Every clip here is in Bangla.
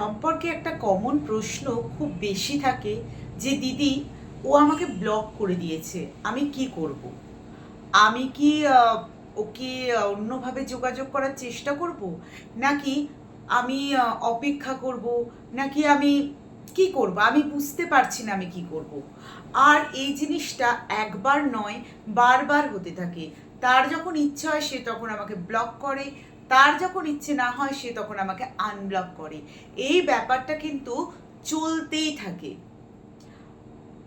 সম্পর্কে একটা কমন প্রশ্ন খুব বেশি থাকে যে, দিদি, ও আমাকে ব্লক করে দিয়েছে, আমি কি করব? আমি কি ওকে অন্যভাবে যোগাযোগ করার চেষ্টা করব? নাকি আমি অপেক্ষা করব? নাকি আমি কি করব? আমি বুঝতে পারছি না আমি কি করব। আর এই জিনিসটা একবার নয়, বারবার হতে থাকে। তার যখন ইচ্ছা হয়, সে তখন আমাকে ব্লক করে। তার যখন ইচ্ছে না হয়, সে তখন আমাকে আনব্লক করে। এই ব্যাপারটা কিন্তু চলতেই থাকে।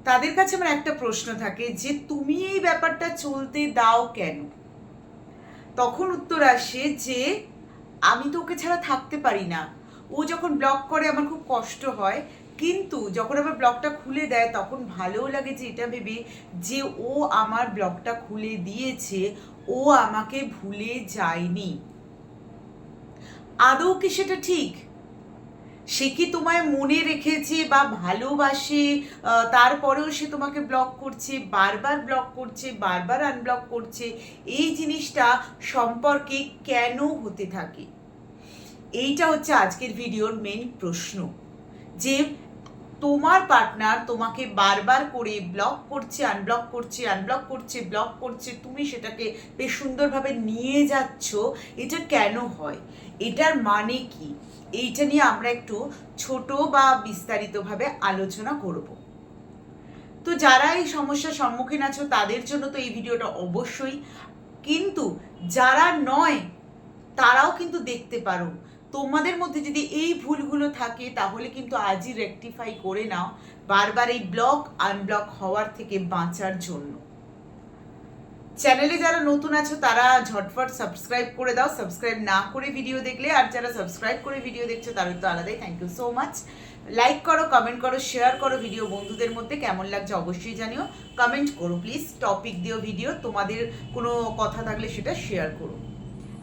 তাদের কাছে আমার একটা প্রশ্ন থাকে যে, তুমি এই ব্যাপারটা চলতে দাও কেন? তখন উত্তর আসে যে, আমি তো ওকে ছাড়া থাকতে পারি না। ও যখন ব্লক করে, আমার খুব কষ্ট হয়। কিন্তু যখন আমার ব্লগটা খুলে দেয়, তখন ভালোও লাগে যে, এটা ভেবে যে, ও আমার ব্লগটা খুলে দিয়েছে। ও আমাকে ভুলে যায়নি। আদৌ কি সেটা ঠিক? সে কি তোমায় মনে রেখেছে বা ভালোবাসে? তারপরেও সে তোমাকে ব্লক করছে, বারবার ব্লক করছে, বারবার আনব্লক করছে। এই জিনিসটা সম্পর্কে কেন হতে থাকে? এইটা হচ্ছে আজকের ভিডিওর মেন প্রশ্ন। যে তোমার পার্টনার তোমাকে বারবার করে ব্লক করছে আনব্লক করছে আনব্লক করছে ব্লক করছে, তুমি সেটাকে বেশ সুন্দরভাবে নিয়ে যাচ্ছ, এটা কেন হয়? এটার মানে কি? এইটা নিয়ে আমরা একটু ছোট বা বিস্তারিতভাবে আলোচনা করব। তো যারা এই সমস্যার সম্মুখীন আছো, তাদের জন্য তো এই ভিডিওটা অবশ্যই। কিন্তু যারা নয়, তারাও কিন্তু দেখতে পারো। তোমাদের মধ্যে যদি এই ভুলগুলো থাকে, তাহলে কিন্তু আজই রেকটিফাই করে নাও। বারবার এই ব্লক আনব্লক হওয়ার থেকে বাঁচার জন্য। চ্যানেলে যারা নতুন আছো, তারা ঝটফট সাবস্ক্রাইব করে দাও। সাবস্ক্রাইব না করে ভিডিও দেখলে, আর যারা সাবস্ক্রাইব করে ভিডিও দেখছ, তাদের তো আলাদাই thank you so much like করো কমেন্ট করো শেয়ার করো ভিডিও বন্ধুদের মধ্যে, কেমন লাগছে অবশ্যই জানিও। কমেন্ট করো প্লিজ টপিক দিও ভিডিও তোমাদের কোনো কথা থাকলে সেটা শেয়ার করো।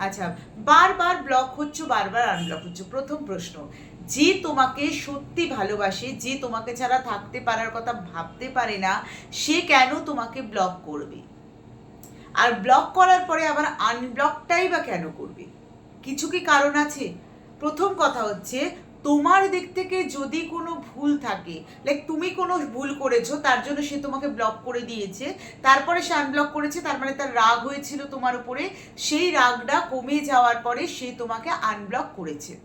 আচ্ছা বারবার ব্লক হচ্ছ, বারবার আনব্লক হচ্ছ, প্রথম প্রশ্ন। যে তোমাকে সত্যি ভালোবাসে, যে তোমাকে ছাড়া থাকতে পারার কথা ভাবতে পারে না, সে কেন তোমাকে ব্লক করবে? আর ব্লক করার পরে আবার আনব্লকটাই বা কেন করবে? কিছু কি কারণ আছে? প্রথম কথা হচ্ছে, তোমার দিক থেকে যদি কোনো ভুল থাকে লাইক তুমি কোনো ভুল করেছ, তার জন্য সে তোমাকে ব্লক করে দিয়েছে, তারপরে সে আনব্লক করেছে, তার মানে তার রাগ হয়েছিল তোমার উপরে, সেই রাগটা কমে যাওয়ার পরে সে তোমাকে আনব্লক করেছে।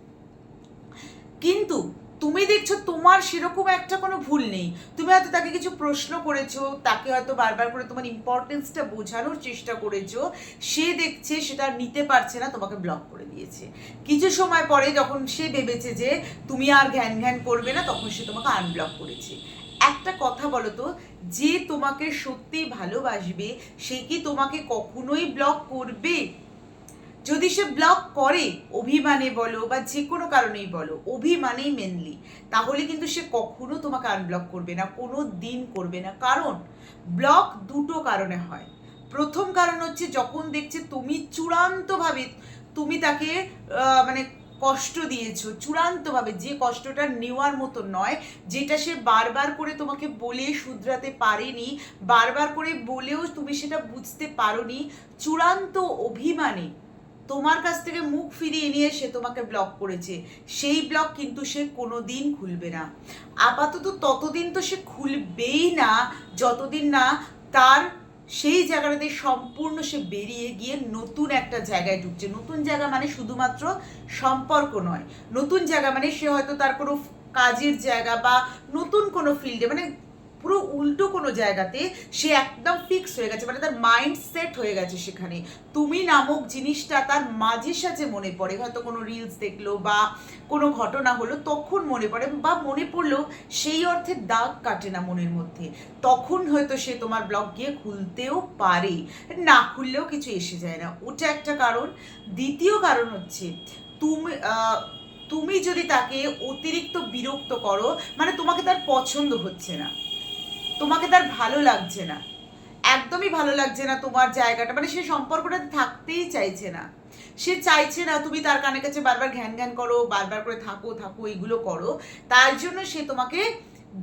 কিন্তু দেখছ, তোমার সেরকম একটা কোনো ভুল নেই। তুমি হয়তো তাকে কিছু প্রশ্ন করেছ, তাকে হয়তো বারবার করে তোমার ইম্পর্টেন্সটা বোঝানোর চেষ্টা করেছ। সে দেখছে, সেটা নিতে পারছে না, তোমাকে ব্লক করে দিয়েছে। কিছু সময় পরে যখন সে ভেবেছে যে তুমি আর ঘ্যান ঘ্যান করবে না, তখন সে তোমাকে আনব্লক করেছে। একটা কথা বলো তো, যে তোমাকে সত্যি ভালোবাসবে, সে কি তোমাকে কখনোই ব্লক করবে? যদি সে ব্লক করে, অভিমানে বলো বা যে কোনো কারণেই বলো, অভিমানেই মেনলি তাহলে কিন্তু সে কখনো তোমাকে আনব্লক করবে না, কোনো দিন করবে না। কারণ ব্লক দুটো কারণে হয়। প্রথম কারণ হচ্ছে যখন দেখছে তুমি চূড়ান্তভাবে তুমি তাকে মানে কষ্ট দিয়েছ, চূড়ান্তভাবে যে কষ্টটা নেওয়ার মতো নয়, যেটা সে বারবার করে তোমাকে বলে শুধরাতে পারেনি, বারবার করে বলেও তুমি সেটা বুঝতে পারোনি, চূড়ান্ত অভিমানে তোমার কাছ থেকে মুখ ফিরিয়ে নিয়ে সে তোমাকে ব্লক করেছে। সেই ব্লক কিন্তু সে কোনো দিন খুলবে না। আপাতত ততদিন তো সে খুলবেই না, যতদিন না তার সেই জায়গাটাতে সম্পূর্ণ সে বেরিয়ে গিয়ে নতুন একটা জায়গায় ঢুকছে। নতুন জায়গা মানে শুধুমাত্র সম্পর্ক নয়। নতুন জায়গা মানে সে হয়তো তার কোনো কাজের জায়গা বা নতুন কোনো ফিল্ডে মানে পুরো উল্টো কোনো জায়গাতে সে একদম ফিক্স হয়ে গেছে মানে তার মাইন্ড সেট হয়ে গেছে সেখানে। তুমি নামক জিনিসটা তার মাঝে সাঝে মনে পড়ে। হয়তো কোনো রিলস দেখল বা কোনো ঘটনা হলো, তখন মনে পড়ে বা মনে পড়লেও সেই অর্থে দাগ কাটে না মনের মধ্যে। তখন হয়তো সে তোমার ব্লগ গিয়ে খুলতেও পারে। না খুললেও কিছু এসে যায় না। ওটা একটা কারণ। দ্বিতীয় কারণ হচ্ছে, তুমি তুমি যদি তাকে অতিরিক্ত বিরক্ত করো মানে তোমাকে তার পছন্দ হচ্ছে না। তোমাকে তার ভালো লাগছে না। একদমই ভালো লাগছে না তোমার জায়গাটা। মানে সে সম্পর্কটা থাকতেই চাইছে না। সে চাইছে না তুমি তার কানে কাছে বারবার ঘ্যান ঘ্যান করো, বারবার করে থাকো থাকো, এইগুলো করো। তার জন্য সে তোমাকে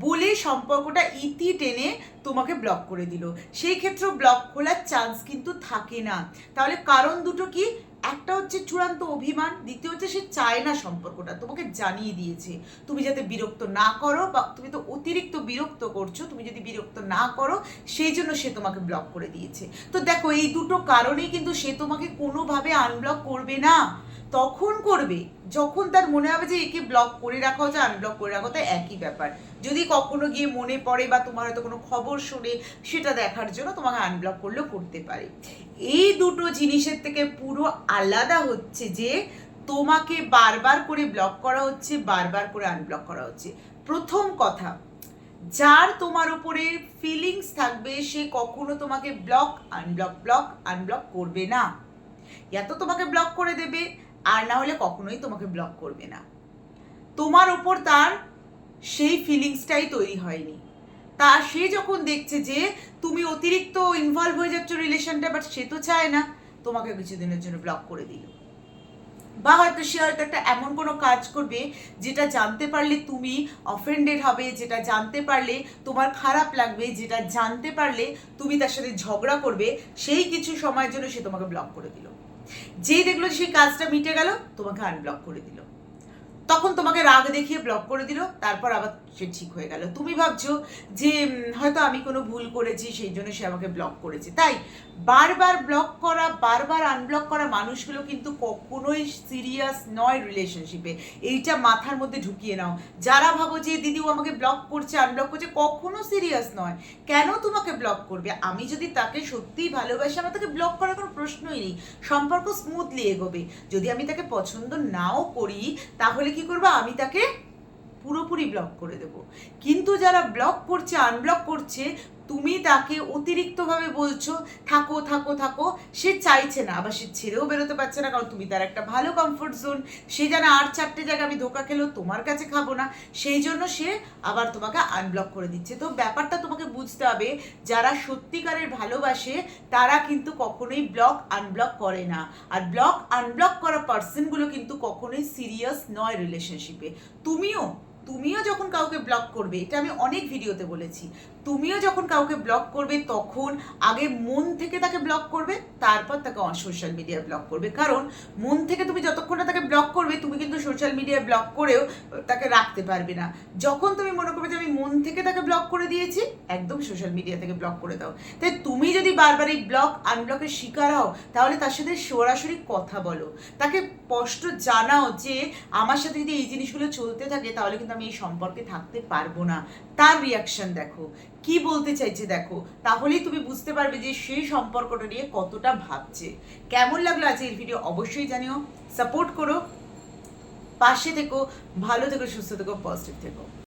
বলে সম্পর্কটা ইতি টেনে তোমাকে ব্লক করে দিল। সেই ক্ষেত্রে ব্লক খোলার চান্স কিন্তু থাকে না। তাহলে কারণ দুটো কি? একটা হচ্ছে চূড়ান্ত অভিমান, দ্বিতীয় হচ্ছে সে চায় না সম্পর্কটা। তোমাকে জানিয়ে দিয়েছে, তুমি যাতে বিরক্ত না করো বা তুমি তো অতিরিক্ত বিরক্ত করছ, তুমি যদি বিরক্ত না করো, সেই জন্য সে তোমাকে ব্লক করে দিয়েছে। তো দেখো, এই দুটো কারণেই কিন্তু সে তোমাকে কোনোভাবে আনব্লক করবে না। তখন করবে, যখন তার মনে হবে যে একে ব্লক করে রাখা হচ্ছে আনব্লক করে রাখা, তো একই ব্যাপার। যদি কখনো গিয়ে মনে পড়ে বা তোমার হয়তো কোনো খবর শুনে, সেটা দেখার জন্য তোমাকে আনব্লক করলেও করতে পারে। এই দুটো জিনিসের থেকে পুরো আলাদা হচ্ছে যে তোমাকে বারবার করে ব্লক করা হচ্ছে, বারবার করে আনব্লক করা হচ্ছে। প্রথম কথা, যার তোমার উপরে ফিলিংস থাকবে, সে কখনো তোমাকে ব্লক আনব্লক ব্লক আনব্লক করবে না। এত তোমাকে ব্লক করে দেবে, আর না হলে কখনোই তোমাকে ব্লক করবে না। তোমার ওপর তার সেই ফিলিংসটাই তৈরি হয়নি। তা সে যখন দেখছে যে তুমি অতিরিক্ত ইনভলভ হয়ে যাচ্ছ রিলেশনটা বাট সে তো চায় না, তোমাকে কিছুদিনের জন্য ব্লক করে দিল। বা হয়তো সে হয়তো একটা এমন কোনো কাজ করবে যেটা জানতে পারলে তুমি অফেন্ডেড হবে, যেটা জানতে পারলে তোমার খারাপ লাগবে, যেটা জানতে পারলে তুমি তার সাথে ঝগড়া করবে, সেই কিছু সময়ের জন্য সে তোমাকে ব্লক করে দিল। যেই দেখল সেই কাজটা মিটে গেল, তোমাকে আনব্লক করে দিল। তখন তোমাকে রাগ দেখিয়ে ব্লক করে দিল, তারপর আবার সে ঠিক হয়ে গেল। তুমি ভাবছ যে হয়তো আমি কোনো ভুল করেছি, সেই জন্য সে আমাকে ব্লক করেছে। তাই বারবার ব্লক করা, বারবার আনব্লক করা মানুষগুলো কিন্তু কখনোই সিরিয়াস নয় রিলেশনশিপে এইটা মাথার মধ্যে ঢুকিয়ে নাও। যারা ভাবো যে, দিদি, ও আমাকে ব্লক করছে আনব্লক করছে, কখনো সিরিয়াস নয়। কেন তোমাকে ব্লক করবে? আমি যদি তাকে সত্যিই ভালোবাসি, আমার তাকে ব্লক করার কোনো প্রশ্নই নেই। সম্পর্ক স্মুথলি এগোবে। যদি আমি তাকে পছন্দ নাও করি, তাহলে কি করব? আমি তাকে পুরোপুরি ব্লক করে দেব। কিন্তু যারা ব্লক করছে আনব্লক করছে তুমি তাকে অতিরিক্তভাবে বলছো, থাকো থাকো থাকো। সে চাইছে না, আবার সে ছেড়েও বেরোতে পারছে না, কারণ তুমি তার একটা ভালো কমফোর্ট জোন সে জানে আর চারটে জায়গায় আমি ধোকা খেলেও তোমার কাছে খাব না। সেই জন্য সে আবার তোমাকে আনব্লক করে দিচ্ছে। তো ব্যাপারটা তোমাকে বুঝতে হবে, যারা সত্যিকারের ভালোবাসে, তারা কিন্তু কখনোই ব্লক আনব্লক করে না। আর ব্লক আনব্লক করা পার্সনগুলো কিন্তু কখনোই সিরিয়াস নয় রিলেশনশিপে তুমিও তুমিও যখন কাউকে ব্লক করবে, এটা আমি অনেক ভিডিওতে বলেছি, তুমিও যখন কাউকে ব্লক করবে, তখন আগে মন থেকে তাকে ব্লক করবে, তারপর তাকে সোশ্যাল মিডিয়ায় ব্লক করবে। কারণ মন থেকে তুমি যতক্ষণ না তাকে ব্লক করবে, তুমি কিন্তু সোশ্যাল মিডিয়ায় ব্লক করেও তাকে রাখতে পারবে না। যখন তুমি মনে করবে যে আমি মন থেকে তাকে ব্লক করে দিয়েছি, একদম সোশ্যাল মিডিয়া থেকে ব্লক করে দাও। তাই তুমি যদি বারবার এই ব্লক আনব্লকের শিকার হও, তাহলে তার সাথে সরাসরি কথা বলো। তাকে স্পষ্ট জানাও যে আমার সাথে যদি এই জিনিসগুলো চলতে থাকে, তাহলে কিন্তু আমি এই সম্পর্কে থাকতে পারব না। তার রিয়াকশন দেখো। কি বলতে চাইছে দেখো? তাহলেই তুমি বুঝতে পারবে যে সেই সম্পর্কটা নিয়ে কতটা ভাবছে। কেমন লাগল আজকের ভিডিও অবশ্যই জানিও। সাপোর্ট করো। পাশে থেকো। ভালো থেকো, সুস্থ থেকো পজিটিভ থেকো।